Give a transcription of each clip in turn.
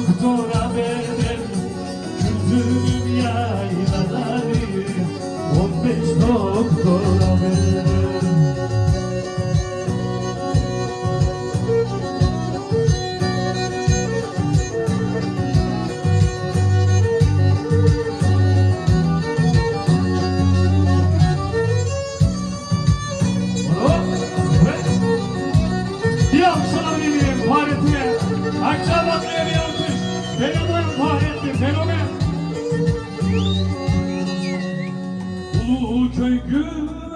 doktora verdim Güldüğüm yaylaları On beş doktora verdim Akşam atlayabilir. Fenomen Fahrettin, fenomen. Ulu köy gün.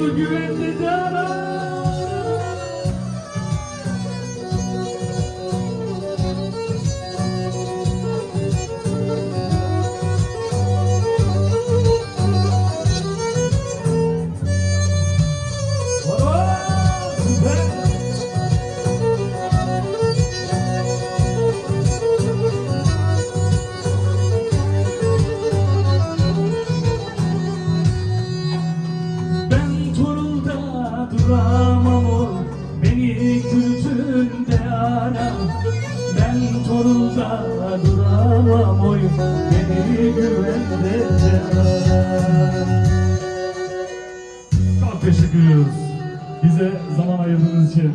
Oldu güvence duramam oy Beni güvende Çok teşekkür ediyoruz. Bize zaman ayırdığınız için.